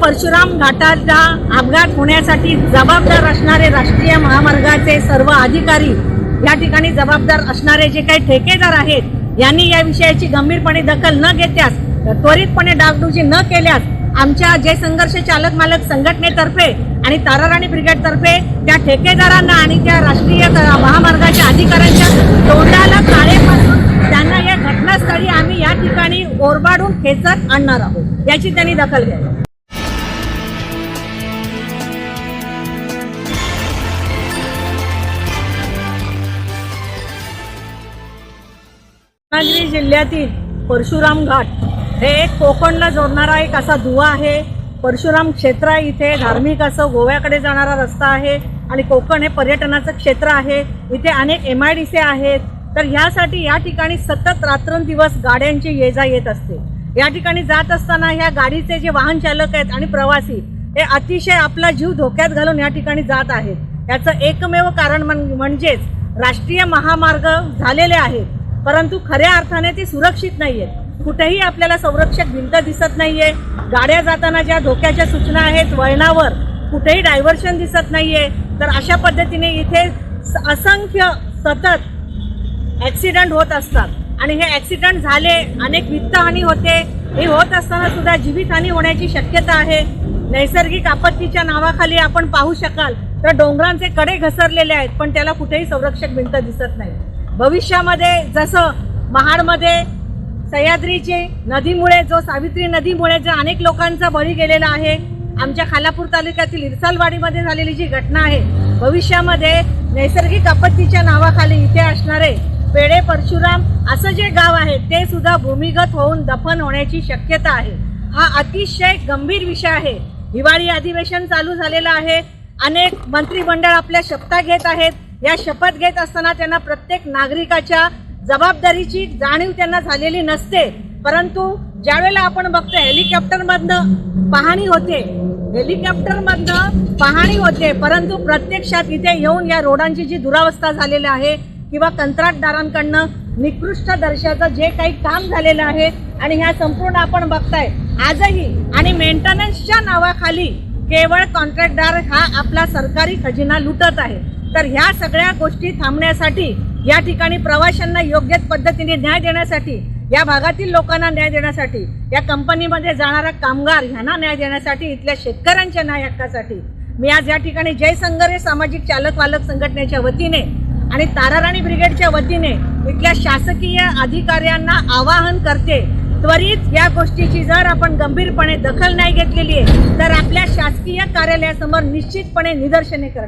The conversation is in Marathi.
परशुराम घाटाचा अपघात होण्यासाठी जबाबदार असणारे राष्ट्रीय महामार्गाचे सर्व अधिकारी या ठिकाणी जबाबदार असणारे जे काही ठेकेदार आहेत यांनी या विषयाची गंभीरपणे दखल न घेत्यास त्वरितपणे डागडुजी न केल्यास आमच्या जे संघर्ष चालक मालक संघटनेतर्फे आणि ताराराणी ब्रिगेडतर्फे त्या ठेकेदारांना आणि त्या राष्ट्रीय महामार्गाच्या अधिकाऱ्यांच्या तोंडाला काळे त्यांना या घटनास्थळी आम्ही या ठिकाणी ओरबाडून खेचत आणणार आहोत याची त्यांनी दखल घ्यावी. रत्नागिरी जिल्ह्यातील परशुराम घाट हे एक कोकणला जोडणारा एक असा दुवा आहे. परशुराम क्षेत्र आहे इथे. धार्मिक असं गोव्याकडे जाणारा रस्ता आहे आणि कोकण हे पर्यटनाचं क्षेत्र आहे. इथे अनेक एम आय डी सी आहेत. तर ह्यासाठी या ठिकाणी सतत रात्रंदिवस गाड्यांची ये जा येत असते. या ठिकाणी जात असताना ह्या गाडीचे जे वाहन चालक आहेत आणि प्रवासी हे अतिशय आपला जीव धोक्यात घालून या ठिकाणी जात आहेत. याचं एकमेव कारण म्हणजेच राष्ट्रीय महामार्ग झालेले आहेत. परंतु खऱ्या अर्थाने ते सुरक्षित नाही आहेत कुठेही आपल्याला संरक्षक भिंत दिसत नाही आहे गाड्या जाताना ज्या धोक्याच्या सूचना आहेत वळणावर कुठेही डायव्हर्शन दिसत नाही आहे तर अशा पद्धतीने इथे असंख्य सतत ॲक्सिडंट होत असतात. आणि हे ॲक्सिडंट झाले अनेक वित्तहानी होते. हे होत असताना सुद्धा जीवितहानी होण्याची शक्यता आहे. नैसर्गिक आपत्तीच्या नावाखाली आपण पाहू शकाल. तर डोंगरांचे कडे घसरलेले आहेत पण त्याला कुठेही संरक्षक भिंत दिसत नाही. भविष्यामध्ये जसं महाडमध्ये सह्याद्रीचे नदीमुळे जो सावित्री नदीमुळे जो अनेक लोकांचा बळी गेलेला आहे आमच्या खालापूर तालुक्यातील इरसालवाडीमध्ये झालेली जी घटना आहे भविष्यामध्ये नैसर्गिक आपत्तीच्या नावाखाली इथे असणारे पेढे परशुराम असं जे गाव आहे ते सुद्धा भूमिगत होऊन दफन होण्याची शक्यता आहे. हा अतिशय गंभीर विषय आहे. हिवाळी अधिवेशन चालू झालेलं आहे. अनेक मंत्रिमंडळ आपल्या शपथा घेत आहेत. या शपथ घेत असताना त्यांना प्रत्येक नागरिकाच्या जबाबदारीची जाणीव त्यांना झालेली नसते. परंतु ज्यावेळेला आपण बघतो हेलिकॉप्टरमधनं पाहणी होते हेलिकॉप्टरमधनं पाहणी होते परंतु प्रत्यक्षात इथे येऊन या रोडांची जी दुरावस्था झालेली आहे किंवा कंत्राटदारांकडनं निकृष्ट दर्जाचं जे काही काम झालेलं आहे आणि ह्या संपूर्ण आपण बघताय आजही आणि मेंटेनन्सच्या नावाखाली केवळ कॉन्ट्रॅक्टदार हा आपला सरकारी खजिना लुटत आहे. तर ह्या सगळ्या गोष्टी थांबण्यासाठी या ठिकाणी प्रवाशांना योग्य पद्धतीने न्याय देण्यासाठी या भागातील लोकांना न्याय देण्यासाठी या कंपनीमध्ये जाणारा कामगार ह्यांना न्याय देण्यासाठी इथल्या शेतकऱ्यांच्या न्याय हक्कासाठी मी आज या ठिकाणी जय संघर्ष सामाजिक चालक वालक संघटनेच्या वतीने आणि ताराराणी ब्रिगेडच्या वतीने इथल्या शासकीय अधिकाऱ्यांना आवाहन करते त्वरित या गोष्टीची जर आपण गंभीरपणे दखल नाही घेतलेली आहे तर आपल्या शासकीय कार्यालयासमोर निश्चितपणे निदर्शने करणार.